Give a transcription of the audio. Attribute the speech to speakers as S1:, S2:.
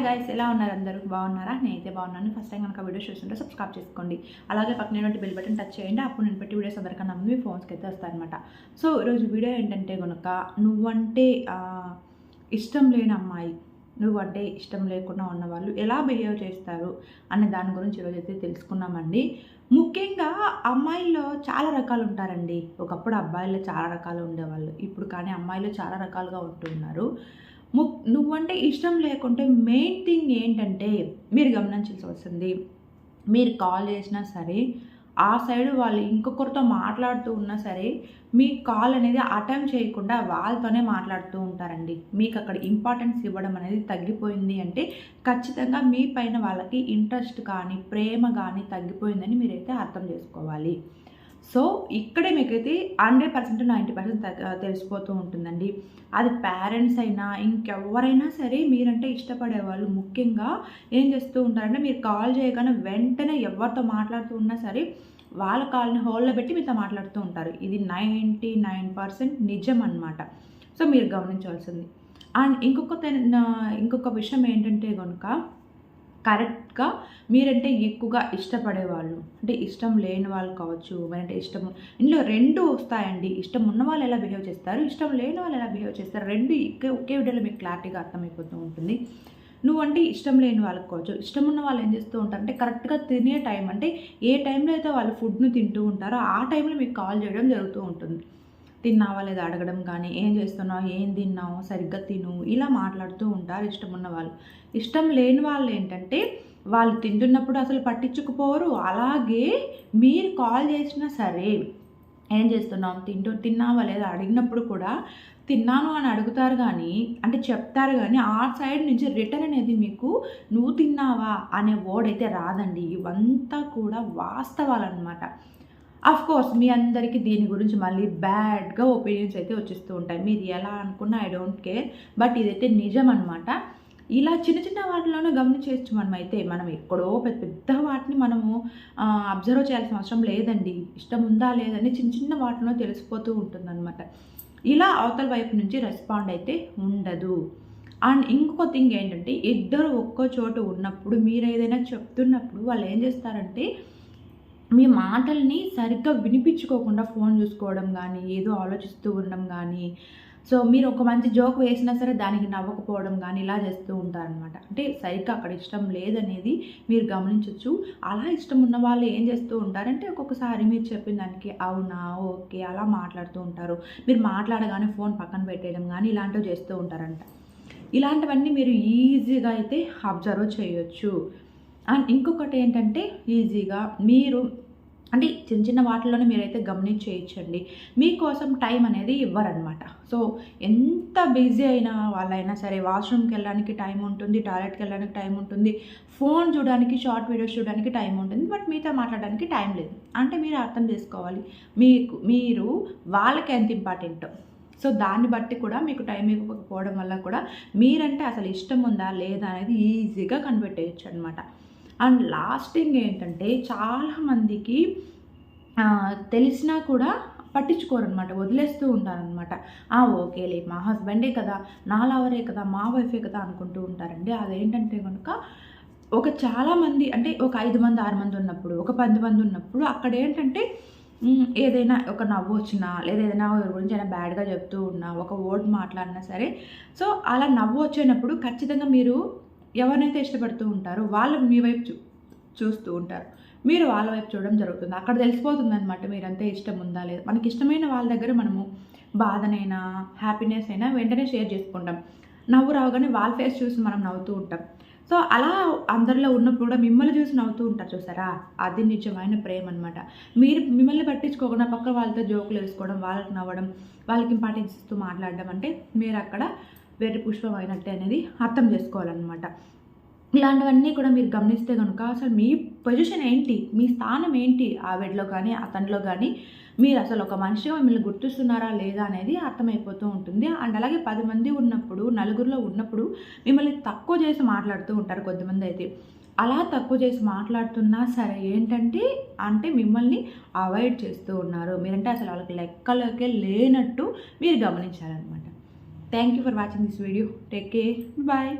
S1: Hi guys ఎలా ఉన్నారు అందరూ? బాగున్నారా? నేనైతే బాగున్నాను. ఫస్ట్ టైం కనుక వీడియో చూస్తుంటే సబ్స్క్రైబ్ చేసుకోండి. అలాగే పక్కన బెల్ బటన్ టచ్ చేయండి. అప్పుడు నేను పెట్టి వీడియోస్ అందరికన్నా ముందు మీ ఫోన్స్కి అయితే వస్తాయన్నమాట. సో ఈరోజు వీడియో ఏంటంటే కనుక నువ్వంటే ఇష్టం లేని అమ్మాయి నువ్వంటే ఇష్టం లేకుండా ఉన్నవాళ్ళు ఎలా బిహేవ్ చేస్తారు అనే దాని గురించి ఈరోజు అయితే తెలుసుకున్నామండి ముఖ్యంగా అమ్మాయిల్లో చాలా రకాలు ఉంటారండి. ఒకప్పుడు అబ్బాయిల్లో చాలా రకాలు ఉండేవాళ్ళు. ఇప్పుడు కానీ అమ్మాయిలు చాలా రకాలుగా ఉంటున్నారు. ము నువ్వంటే ఇష్టం లేకుంటే మెయిన్ థింగ్ ఏంటంటే మీరు గమనించాల్సి వస్తుంది మీరు కాల్ చేసినా సరే ఆ సైడ్ వాళ్ళు ఇంకొకరితో మాట్లాడుతూ ఉన్నా సరే మీ కాల్ అనేది అటెంప్ట్ చేయకుండా వాళ్ళతోనే మాట్లాడుతూ ఉంటారండి. మీకు అక్కడ ఇంపార్టెన్స్ ఇవ్వడం అనేది తగ్గిపోయింది అంటే ఖచ్చితంగా మీ పైన వాళ్ళకి ఇంట్రెస్ట్ కానీ ప్రేమ కానీ తగ్గిపోయిందని మీరైతే అర్థం చేసుకోవాలి. సో ఇక్కడే మీకైతే హండ్రెడ్ పర్సెంట్ నైంటీ పర్సెంట్ తెలిసిపోతూ ఉంటుందండి. అది పేరెంట్స్ అయినా ఇంకెవరైనా సరే మీరంటే ఇష్టపడే వాళ్ళు ముఖ్యంగా ఏం చేస్తూ ఉంటారంటే మీరు కాల్ చేయగానే వెంటనే ఎవరితో మాట్లాడుతూ ఉన్నా సరే వాళ్ళ కాల్ని హోల్లో పెట్టి మీతో మాట్లాడుతూ ఉంటారు. ఇది నైంటీ నైన్ పర్సెంట్ నిజం అనమాట సో మీరు గమనించాల్సింది అండ్ ఇంకొక ఇంకొక విషయం ఏంటంటే కనుక కరెక్ట్గా మీరంటే ఎక్కువగా ఇష్టపడే వాళ్ళు అంటే ఇష్టం లేని వాళ్ళు కావచ్చు అంటే ఇష్టం ఇందులో రెండు వస్తాయండి. ఇష్టం ఉన్న వాళ్ళు ఎలా బిహేవ్ చేస్తారు ఇష్టం లేని వాళ్ళు ఎలా బిహేవ్ చేస్తారు రెండు ఒకే ఒకే వీడియోలో మీకు క్లారిటీగా అర్థమైపోతూ ఉంటుంది. నువ్వంటే ఇష్టం లేని వాళ్ళకి కావచ్చు ఇష్టం ఉన్న వాళ్ళు ఏం చేస్తూ ఉంటారు అంటే కరెక్ట్గా తినే టైం అంటే ఏ టైంలో అయితే వాళ్ళు ఫుడ్ను తింటూ ఉంటారో ఆ టైంలో మీకు కాల్ చేయడం జరుగుతూ ఉంటుంది. తిన్నావా లేదా అడగడం కానీ ఏం చేస్తున్నావు ఏం తిన్నావు సరిగ్గా తిను ఇలా మాట్లాడుతూ ఉంటారు ఇష్టం ఉన్న వాళ్ళు. ఇష్టం లేని వాళ్ళు ఏంటంటే వాళ్ళు తింటున్నప్పుడు అసలు పట్టించుకుపోరు. అలాగే మీరు కాల్ చేసినా సరే ఏం చేస్తున్నాం తింటూ తిన్నావా లేదా అడిగినప్పుడు కూడా తిన్నాను అని అడుగుతారు కానీ అంటే చెప్తారు కానీ ఆ సైడ్ నుంచి రిటర్న్ అనేది మీకు నువ్వు తిన్నావా అనే వర్డ్ అయితే రాదండి. ఇవంతా కూడా వాస్తవాలన్నమాట. అఫ్ కోర్స్ మీ అందరికీ దీని గురించి మళ్ళీ బ్యాడ్గా ఒపీనియన్స్ అయితే వచ్చేస్తూ ఉంటాయి. మీరు ఎలా అనుకున్నా ఐ డోంట్ కేర్ బట్ ఇదైతే నిజం అనమాట ఇలా చిన్న చిన్న వాటిలోనే గమనించవచ్చు మనం అయితే మనం ఎక్కడో పెద్ద పెద్ద వాటిని మనము అబ్జర్వ్ చేయాల్సిన అవసరం లేదండి. ఇష్టం ఉందా లేదని చిన్న చిన్న వాటిలో తెలిసిపోతూ ఉంటుందన్నమాట. ఇలా అవతల వైపు నుంచి రెస్పాండ్ అయితే ఉండదు. అండ్ ఇంకో థింగ్ ఏంటంటే ఇద్దరు ఒక్కో చోటు ఉన్నప్పుడు మీరు ఏదైనా చెప్తున్నప్పుడు వాళ్ళు ఏం చేస్తారంటే మీ మాటల్ని సరిగ్గా వినిపించుకోకుండా ఫోన్ చూసుకోవడం కానీ ఏదో ఆలోచిస్తూ ఉండడం కానీ సో మీరు ఒక మంచి జోక్ వేసినా సరే దానికి నవ్వకపోవడం కానీ ఇలా చేస్తూ ఉంటారనమాట అంటే సరిగ్గా అక్కడ ఇష్టం లేదనేది మీరు గమనించవచ్చు అలా ఇష్టం ఉన్న వాళ్ళు ఏం చేస్తూ ఉంటారంటే ఒక్కొక్కసారి మీరు చెప్పిన దానికి అవునా ఓకే అలా మాట్లాడుతూ ఉంటారు. మీరు మాట్లాడగానే ఫోన్ పక్కన పెట్టేయడం కానీ ఇలాంటివి చేస్తూ ఉంటారంట. ఇలాంటివన్నీ మీరు ఈజీగా అయితే అబ్జర్వ్ చేయొచ్చు. అండ్ ఇంకొకటి ఏంటంటే ఈజీగా మీరు అంటే చిన్న చిన్న వాటిలోనే మీరైతే గమనించేయచ్చండి. మీకోసం టైం అనేది ఇవ్వరనమాట సో ఎంత బిజీ అయినా వాళ్ళైనా సరే వాష్రూమ్కి వెళ్ళడానికి టైం ఉంటుంది టాయిలెట్కి వెళ్ళడానికి టైం ఉంటుంది ఫోన్ చూడడానికి షార్ట్ వీడియోస్ చూడడానికి టైం ఉంటుంది బట్ మీతో మాట్లాడడానికి టైం లేదు. అంటే మీరు అర్థం చేసుకోవాలి. మీకు మీరు వాళ్ళకి ఎంత ఇంపార్టెంటో. సో దాన్ని బట్టి కూడా మీకు టైం ఇవ్వకపోవడం వల్ల కూడా మీరంటే అసలు ఇష్టం ఉందా లేదా అనేది ఈజీగా కనిపెట్టేయచ్చు అనమాట అండ్ లాస్టింగ్ ఏంటంటే చాలామందికి తెలిసినా కూడా పట్టించుకోరు అనమాట వదిలేస్తూ ఉంటారనమాట ఓకేలే మా హస్బెండే కదా నా లవరే కదా మా వైఫే కదా అనుకుంటూ ఉంటారండి. అదేంటంటే కనుక ఒక చాలామంది అంటే ఒక ఐదు మంది ఆరు మంది ఉన్నప్పుడు ఒక పది మంది ఉన్నప్పుడు అక్కడ ఏంటంటే ఏదైనా ఒక నవ్వు వచ్చినా లేదా ఏదైనా ఎవరి గురించి అయినా బ్యాడ్గా చెప్తూ ఉన్నా ఒక వర్డ్ మాట్లాడినా సరే సో అలా నవ్వు వచ్చేటప్పుడు ఖచ్చితంగా మీరు ఎవరినైతే ఇష్టపడుతూ ఉంటారో వాళ్ళు మీ వైపు చూ చూస్తూ ఉంటారు. మీరు వాళ్ళ వైపు చూడడం జరుగుతుంది. అక్కడ తెలిసిపోతుంది అనమాట మీరంతే ఇష్టం ఉందా లేదా? మనకి ఇష్టమైన వాళ్ళ దగ్గర మనము బాధనైనా హ్యాపీనెస్ అయినా వెంటనే షేర్ చేసుకుంటాం. నవ్వు రావగానే వాళ్ళ ఫేస్ చూసి మనం నవ్వుతూ ఉంటాం. సో అలా అందరిలో ఉన్నప్పుడు కూడా మిమ్మల్ని చూసి నవ్వుతూ ఉంటారు చూసారా? అది నిజమైన ప్రేమ అనమాట మీరు మిమ్మల్ని పట్టించుకోకుండా పక్క వాళ్ళతో జోకులు వేసుకోవడం వాళ్ళకి నవ్వడం వాళ్ళకి ఇంపార్టెన్స్ ఇస్తూ మాట్లాడడం అంటే మీరు అక్కడ వేరే పుష్పం అయినట్టే అనేది అర్థం చేసుకోవాలన్నమాట. ఇలాంటివన్నీ కూడా మీరు గమనిస్తే కనుక అసలు మీ పొజిషన్ ఏంటి? మీ స్థానం ఏంటి? ఆవిడలో కానీ అతనిలో కానీ మీరు అసలు ఒక మనిషిగా మిమ్మల్ని గుర్తిస్తున్నారా లేదా అనేది అర్థమైపోతూ ఉంటుంది. అండ్ అలాగే పది మంది ఉన్నప్పుడు నలుగురిలో ఉన్నప్పుడు మిమ్మల్ని తక్కువ చేసి మాట్లాడుతూ ఉంటారు కొంతమంది అయితే. అలా తక్కువ చేసి మాట్లాడుతున్నా సరే ఏంటంటే అంటే మిమ్మల్ని అవాయిడ్ చేస్తూ ఉన్నారు. మీరంటే అసలు వాళ్ళకి లెక్కలోకే లేనట్టు మీరు గమనించాలన్నమాట thank you for watching this video take care bye